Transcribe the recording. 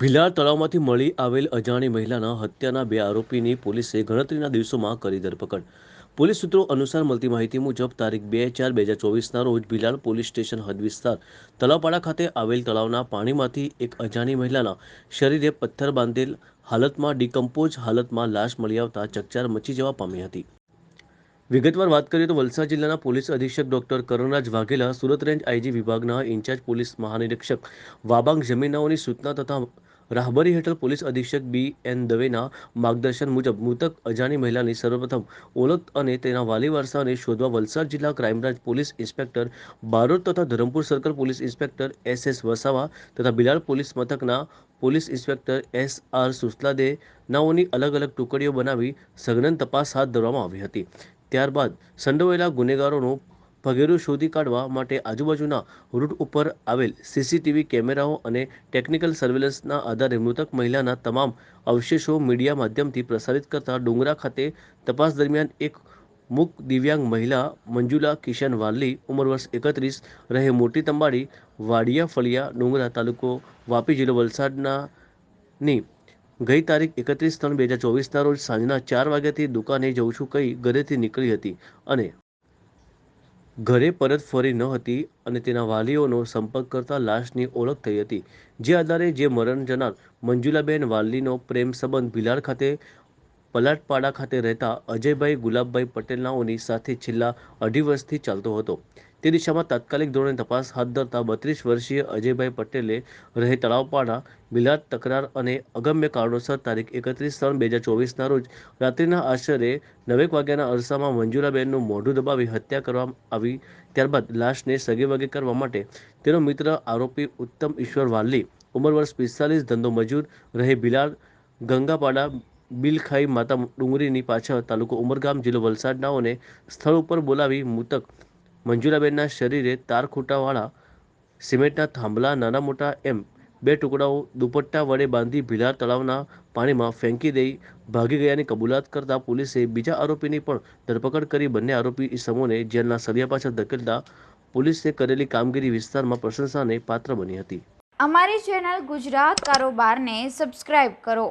ભીલાડ તળાવમાંથી મળી આવેલ અજાણી મહિલાના હત્યાના બે આરોપીની પોલીસે ગણતરીના દિવસોમાં કરી ધરપકડ. પોલીસ સૂત્રો અનુસાર મળતી માહિતી મુજબ તારીખ બે ચાર બે હજાર ચોવીસના રોજ ભીલાડ પોલીસ સ્ટેશન હદ વિસ્તાર તળાવપાડા ખાતે આવેલ તળાવના પાણીમાંથી એક અજાણી મહિલાના શરીરે પથ્થર બાંધેલ હાલતમાં ડિકમ્પોઝ હાલતમાં લાશ મળી આવતા ચકચાર મચી જવા પામી હતી. વિગતવાર વાત કરીએ તો વલસાડ જિલ્લાના પોલીસ અધિક્ષક doctor Karunraj Vaghela Surat range IG વિભાગના ઇન્ચાર્જ પોલીસ મહાનિરીક્ષક વાબાંગ જમીનાઓની સૂચના તથા રાહબરી હેઠળ પોલીસ અધિક્ષક બી એન દવેના માર્ગદર્શન મુજબ મૃતક અજાણી મહિલાની સર્વપ્રથમ ઓળખ અને તેના વાલી વારસાને શોધવા વલસાડ જિલ્લા crime branch police inspector Barot તથા Dharampur circle police inspector S S Vasava તથા બિલાડ પોલીસ મથકના police inspector S R Susalade નાઓની અલગ અલગ ટુકડીઓ બનાવી સઘન તપાસ હાથ ધરવામાં આવી હતી. ત્યારબાદ સંડોવાયેલા ગુનેગારોનો પગેરો શોધી કાઢવા માટે આજુબાજુના રૂટ ઉપર આવેલ સીસીટીવી કેમેરાઓ અને ટેકનિકલ સર્વેલન્સના આધારે મૃતક મહિલાના તમામ અવશેષો મીડિયા માધ્યમથી પ્રસારિત કરતા ડુંગરા ખાતે તપાસ દરમિયાન એક મૂક દિવ્યાંગ મહિલા મંજુલા કિશન વાલ્લી ઉંમર વર્ષ એકત્રીસ, રહે મોટી તંબાડી, વાડિયા ફળિયા, ડુંગરા તાલુકો વાપી જિલ્લો વલસાડના. ની ગઈ તારીખ એકત્રીસ ત્રણ બે હજાર ચોવીસના રોજ સાંજના ચાર વાગ્યાથી દુકાને જઉં છું કહી ઘરેથી નીકળી હતી અને ઘરે પરત ફરી ન હતી અને તેના વાલીઓનો સંપર્ક કરતા લાશની ઓળખ થઈ હતી. જે આધારે જે મરણ જનાર મંજુલાબેન વાલીનો પ્રેમ સંબંધ ભિલાડ ખાતે પલાટપાડા ખાતે રહેતા અજયભાઈ ગુલાબભાઈ પટેલનાઓની સાથે છેલ્લા અઢી વર્ષથી ચાલતો હતો. તે દિશામાં તાત્કાલિક ધોરણે તપાસ હાથ ધરતા બત્રીસ વર્ષીય અજયભાઈ પટેલે રહે તળાવપાડા બિલાડ તકરાર અને અગમ્ય કારણોસર તારીખ એકત્રીસ ત્રણ બે હજાર ચોવીસના રોજ રાત્રિના આશરે નવેક વાગ્યાના અરસામાં મંજુલાબેનનું મોઢું દબાવી હત્યા કરવામાં આવી. ત્યારબાદ લાશને સગેવગે કરવા માટે તેનો મિત્ર આરોપી ઉત્તમ ઈશ્વર વાલ્લી ઉંમર વર્ષ પિસ્તાલીસ, ધંધો મજૂર રહે બિલાડ ગંગાપાડા બિલખાઈ માતા ડુંગરીની પાછળ તાલુકો ઉમરગામ જિલ્લો વલસાડનાઓને સ્થળ ઉપર બોલાવી મૃતક. મંજુલાબેનના શરીરે તાર ખૂંટાવાળા સિમેન્ટના થાંભલા, નાના મોટા એમ બે ટુકડાઓ, દુપટ્ટા વડે બાંધી ભીલાર તળાવના પાણીમાં ફેંકી દઈ ભાગી ગયાની કબૂલાત કરતા પોલીસે બીજા આરોપીની પણ ધરપકડ કરી બંને આરોપી ઇસમોને જેલના સળિયા પાછળ ધકેલતા પોલીસે કરેલી કામગીરી વિસ્તારમાં પ્રશંસાને પાત્ર બની હતી. અમારી ચેનલ ગુજરાત કારોબારને સબસ્ક્રાઇબ કરો.